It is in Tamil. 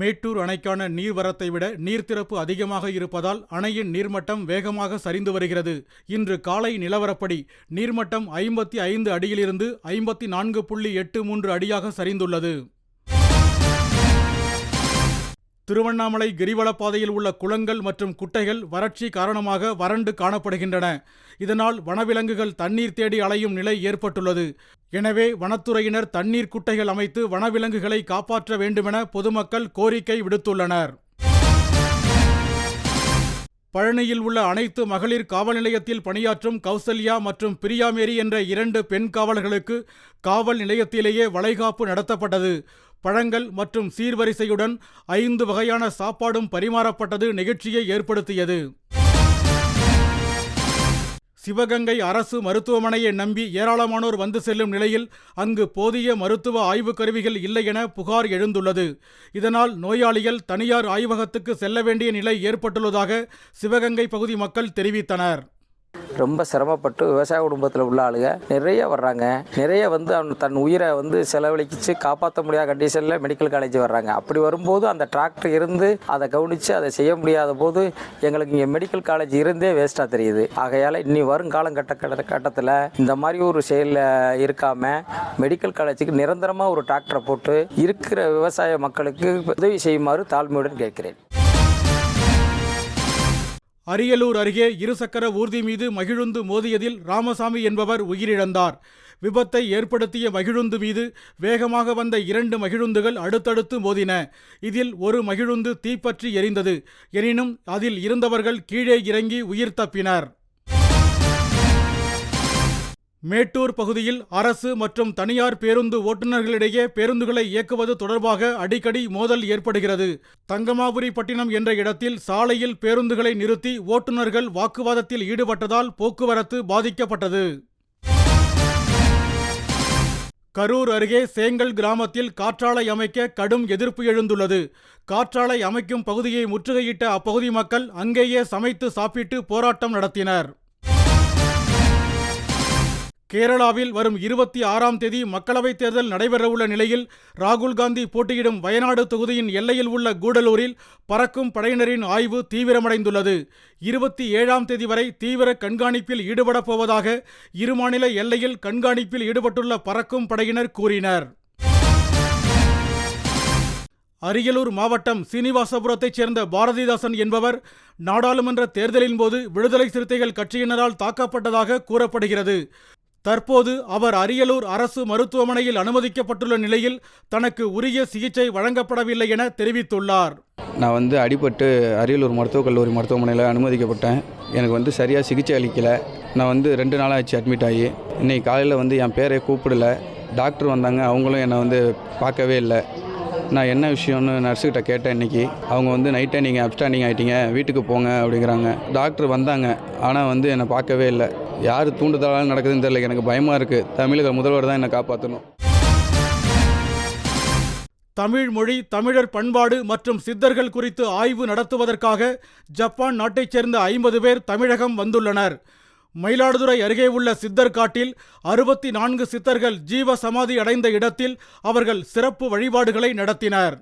மேட்டூர் அணைக்கான நீர்வரத்தை விட நீர்த்திறப்பு அதிகமாக இருப்பதால் அணையின் நீர்மட்டம் வேகமாக சரிந்து வருகிறது. இன்று காலை நிலவரப்படி நீர்மட்டம் ஐம்பத்தி ஐந்து அடியிலிருந்து ஐம்பத்தி நான்கு புள்ளி எட்டு மூன்று அடியாக சரிந்துள்ளது. திருவண்ணாமலை கிரிவலப்பாதையில் உள்ள குளங்கள் மற்றும் குட்டைகள் வறட்சி காரணமாக வறண்டு காணப்படுகின்றன. இதனால் வனவிலங்குகள் தண்ணீர் தேடி அலையும் நிலை ஏற்பட்டுள்ளது. எனவே வனத்துறையினர் தண்ணீர் குட்டைகள் அமைத்து வனவிலங்குகளை காப்பாற்ற வேண்டுமென பொதுமக்கள் கோரிக்கை விடுத்துள்ளனர். பழனியில் உள்ள அனைத்து மகளிர் காவல் நிலையத்தில் பணியாற்றும் கௌசல்யா மற்றும் பிரியாமேரி என்ற இரண்டு பெண் காவலர்களுக்கு காவல் நிலையத்திலேயே வளைகாப்பு நடத்தப்பட்டது. பழங்கள் மற்றும் சீர்வரிசையுடன் ஐந்து வகையான சாப்பாடும் பரிமாறப்பட்டது நிகழ்ச்சியை ஏற்படுத்தியது. சிவகங்கை அரசு மருத்துவமனையை நம்பி ஏராளமானோர் வந்து செல்லும் நிலையில் அங்கு போதிய மருத்துவ ஆய்வுக் கருவிகள் இல்லை என புகார் எழுந்துள்ளது. இதனால் நோயாளிகள் தனியார் ஆய்வகத்துக்கு செல்ல வேண்டிய நிலை ஏற்பட்டுள்ளதாக சிவகங்கை பகுதி மக்கள் தெரிவித்தனர். ரொம்ப சிரமப்பட்டு விவசாய குடும்பத்தில் உள்ள ஆளுங்க நிறைய வர்றாங்க. நிறைய வந்து அவன் தன் உயிரை வந்து செலவழிச்சு காப்பாற்ற முடியாத கண்டிஷனில் மெடிக்கல் காலேஜ் வர்றாங்க. அப்படி வரும்போது அந்த டிராக்டர் இருந்து அதை கவனித்து அதை செய்ய முடியாத போது எங்களுக்கு இங்கே மெடிக்கல் காலேஜ் இருந்தே வேஸ்ட்டாக தெரியுது. ஆகையால் இனி வருங்காலம் கட்ட கட்ட கட்டத்தில் இந்த மாதிரி ஒரு செயலில் இருக்காமல் மெடிக்கல் காலேஜுக்கு நிரந்தரமாக ஒரு டிராக்டரை போட்டு இருக்கிற விவசாய மக்களுக்கு உதவி செய்யுமாறு தாழ்மையுடன் கேட்கிறேன். அரியலூர் அருகே இருசக்கர ஊர்தி மீது மகிழுந்து மோதியதில் ராமசாமி என்பவர் உயிரிழந்தார். விபத்தை ஏற்படுத்திய மகிழுந்து மீது வேகமாக வந்த இரண்டு மகிழுந்துகள் அடுத்தடுத்து மோதின. இதில் ஒரு மகிழுந்து தீப்பற்றி எரிந்தது. எனினும் அதில் இருந்தவர்கள் கீழே இறங்கி உயிர் தப்பினர். மேட்டூர் பகுதியில் அரசு மற்றும் தனியார் பேருந்து ஓட்டுநர்களிடையே பேருந்துகளை இயக்குவது தொடர்பாக அடிக்கடி மோதல் ஏற்படுகிறது. தங்கமாபுரி பட்டினம் என்ற இடத்தில் சாலையில் பேருந்துகளை நிறுத்தி ஓட்டுநர்கள் வாக்குவாதத்தில் ஈடுபட்டதால் போக்குவரத்து பாதிக்கப்பட்டது. கரூர் அருகே சேங்கல் கிராமத்தில் காற்றாலை அமைக்க கடும் எதிர்ப்பு எழுந்துள்ளது. காற்றாலை அமைக்கும் பகுதியை முற்றுகையிட்ட அப்பகுதி மக்கள் அங்கேயே சமைத்து சாப்பிட்டு போராட்டம் நடத்தினர். கேரளாவில் வரும் இருபத்தி ஆறாம் தேதி மக்களவைத் தேர்தல் நடைபெறவுள்ள நிலையில் ராகுல் காந்தி போட்டியிடும் வயநாடு தொகுதியின் எல்லையில் உள்ள கூடலூரில் பறக்கும் படையினரின் ஆய்வு தீவிரமடைந்துள்ளது. இருபத்தி ஏழாம் தேதி வரை தீவிர கண்காணிப்பில் ஈடுபடப் போவதாக இருமாநில எல்லையில் கண்காணிப்பில் ஈடுபட்டுள்ள பறக்கும் படையினர் கூறினர். அரியலூர் மாவட்டம் சீனிவாசபுரத்தைச் சேர்ந்த பாரதிதாசன் என்பவர் நாடாளுமன்ற தேர்தலின் போது விடுதலை சிறுத்தைகள் கட்சியினரால் தாக்கப்பட்டதாக கூறப்படுகிறது. தற்போது அவர் அரியலூர் அரசு மருத்துவமனையில் அனுமதிக்கப்பட்டுள்ள நிலையில் தனக்கு உரிய சிகிச்சை வழங்கப்படவில்லை என தெரிவித்துள்ளார். நான் வந்து அடிபட்டு அரியலூர் மருத்துவக் கல்லூரி மருத்துவமனையில் அனுமதிக்கப்பட்டேன். எனக்கு வந்து சரியாக சிகிச்சை அளிக்கலை. நான் வந்து ரெண்டு நாள் ஆச்சு அட்மிட் ஆகி. இன்னைக்கு காலையில் வந்து என் பேரை கூப்பிடல. டாக்டர் வந்தாங்க. அவங்களும் என்னை வந்து பார்க்கவே இல்லை. நான் என்ன விஷயம்னு நர்ஸுக்கிட்ட கேட்டேன் இன்றைக்கி அவங்க வந்து நைட்டே நீங்கள் அப்ஸ்டாண்டிங் ஆகிட்டீங்க வீட்டுக்கு போங்க அப்படிங்கிறாங்க. டாக்டர் வந்தாங்க. ஆனால் வந்து என்னை பார்க்கவே இல்லை. யார் தூண்டுதலால் நடக்குதுன்னு தெரியல. எனக்கு பயமாக இருக்குது தமிழக முதல்வர் தான் என்னை காப்பாற்றணும் தமிழ் மொழி தமிழர் பண்பாடு மற்றும் சித்தர்கள் குறித்து ஆய்வு நடத்துவதற்காக ஜப்பான் நாட்டைச் சேர்ந்த ஐம்பது பேர் தமிழகம் வந்துள்ளனர். மயிலாடுதுறை அருகே உள்ள சித்தர் காட்டில் அறுபத்தி நான்கு சித்தர்கள் ஜீவ சமாதி அடைந்த இடத்தில் அவர்கள் சிறப்பு வழிபாடுகளை நடத்தினர்.